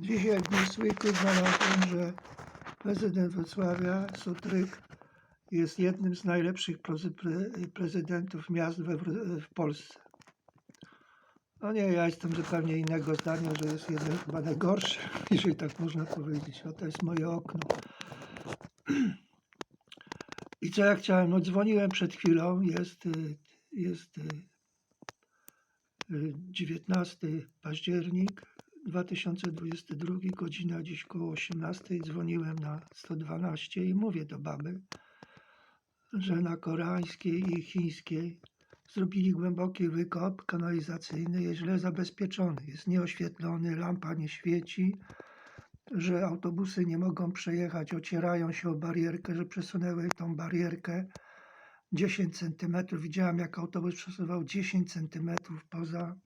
Dzisiaj w Newsweeku znalazłem, że prezydent Wrocławia, Sutryk, jest jednym z najlepszych prezy- pre- prezydentów miast w Polsce. No nie, ja jestem zupełnie innego zdania, że jest jeden chyba najgorszy, jeżeli tak można powiedzieć. O, to jest moje okno. I co ja chciałem? No dzwoniłem przed chwilą, jest, y, jest y, y, 19 październik 2022, godzina dziś koło 18. Dzwoniłem na 112 i mówię do baby, że na koreańskiej i chińskiej zrobili głęboki wykop kanalizacyjny, jest źle zabezpieczony, jest nieoświetlony, lampa nie świeci, że autobusy nie mogą przejechać, ocierają się o barierkę, że przesunęły tą barierkę 10 centymetrów. Widziałem, jak autobus przesuwał 10 centymetrów poza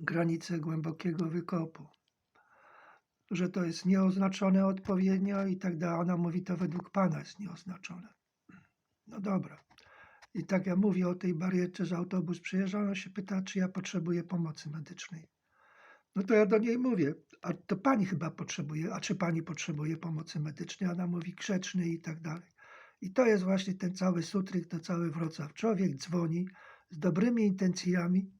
granicę głębokiego wykopu. Że to jest nieoznaczone odpowiednio i tak dalej. Ona mówi, to według pana jest nieoznaczone. No dobra. I tak ja mówię o tej barierce, że autobus przyjeżdża, ona się pyta, czy ja potrzebuję pomocy medycznej. No to ja do niej mówię, a to pani chyba potrzebuje, a czy pani potrzebuje pomocy medycznej? Ona mówi grzeczny i tak dalej. I to jest właśnie ten cały sutryk, to cały Wrocław. Człowiek dzwoni z dobrymi intencjami,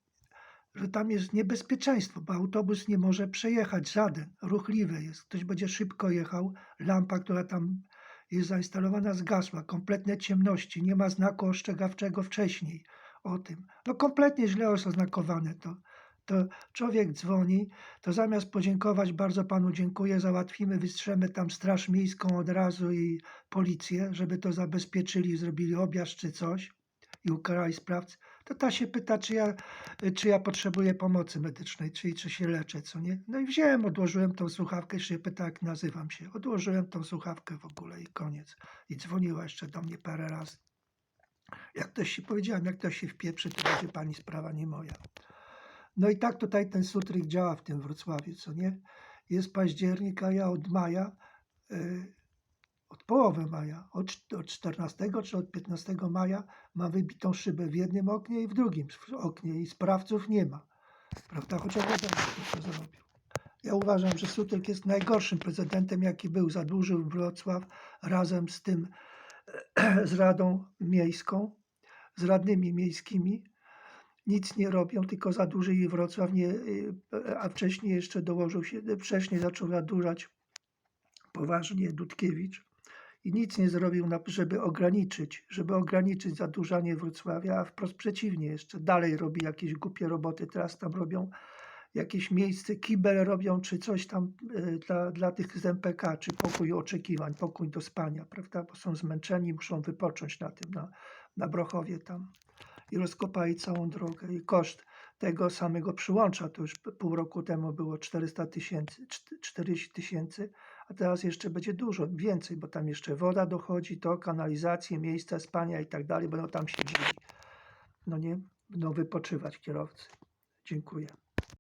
że tam jest niebezpieczeństwo, bo autobus nie może przejechać, żaden, ruchliwy jest. Ktoś będzie szybko jechał, lampa, która tam jest zainstalowana, zgasła, kompletne ciemności, nie ma znaku ostrzegawczego wcześniej o tym. No kompletnie źle oznakowane to. To człowiek dzwoni, to zamiast podziękować, bardzo panu dziękuję, załatwimy, wystrzemy tam straż miejską od razu i policję, żeby to zabezpieczyli, zrobili objazd czy coś i ukarali sprawcę, to ta się pyta, czy ja, czy ja potrzebuję pomocy medycznej, czyli czy się leczę, co nie. No i wziąłem, odłożyłem tą słuchawkę, jeszcze się pyta, jak nazywam się. Odłożyłem tą słuchawkę w ogóle i koniec. I dzwoniła jeszcze do mnie parę razy. Jak ktoś się powiedziałem, jak ktoś się wpieprzy, to będzie pani sprawa, nie moja. No i tak tutaj ten sutryk działa w tym Wrocławiu, co nie? Jest październik, a ja od maja, y, od połowy maja, od, cz- od 14 czy od 15 maja ma wybitą szybę w jednym oknie i w drugim oknie i sprawców nie ma. Prawda? Chociaż wiadomo, to zrobił. Ja uważam, że Sutek jest najgorszym prezydentem, jaki był. Zadłużył Wrocław razem z tym, z Radą Miejską, z radnymi miejskimi. Nic nie robią, tylko zadłużyli Wrocław, nie, a wcześniej jeszcze dołożył się, wcześniej zaczął zadłużać poważnie Dudkiewicz i nic nie zrobił, żeby ograniczyć, żeby ograniczyć zadłużanie Wrocławia, a wprost przeciwnie, jeszcze dalej robi jakieś głupie roboty. Teraz tam robią jakieś miejsce, kibel robią, czy coś tam y, dla, dla tych z MPK, czy pokój oczekiwań, pokój do spania, prawda? Bo są zmęczeni, muszą wypocząć na tym, na, na Brochowie tam. I rozkopali całą drogę. I koszt tego samego przyłącza, to już pół roku temu było 400 tysięcy, czt- 40 tysięcy, a teraz jeszcze będzie dużo, więcej, bo tam jeszcze woda dochodzi, to kanalizacje, miejsca spania i tak dalej, będą tam siedzieli. No nie, będą wypoczywać kierowcy. Dziękuję.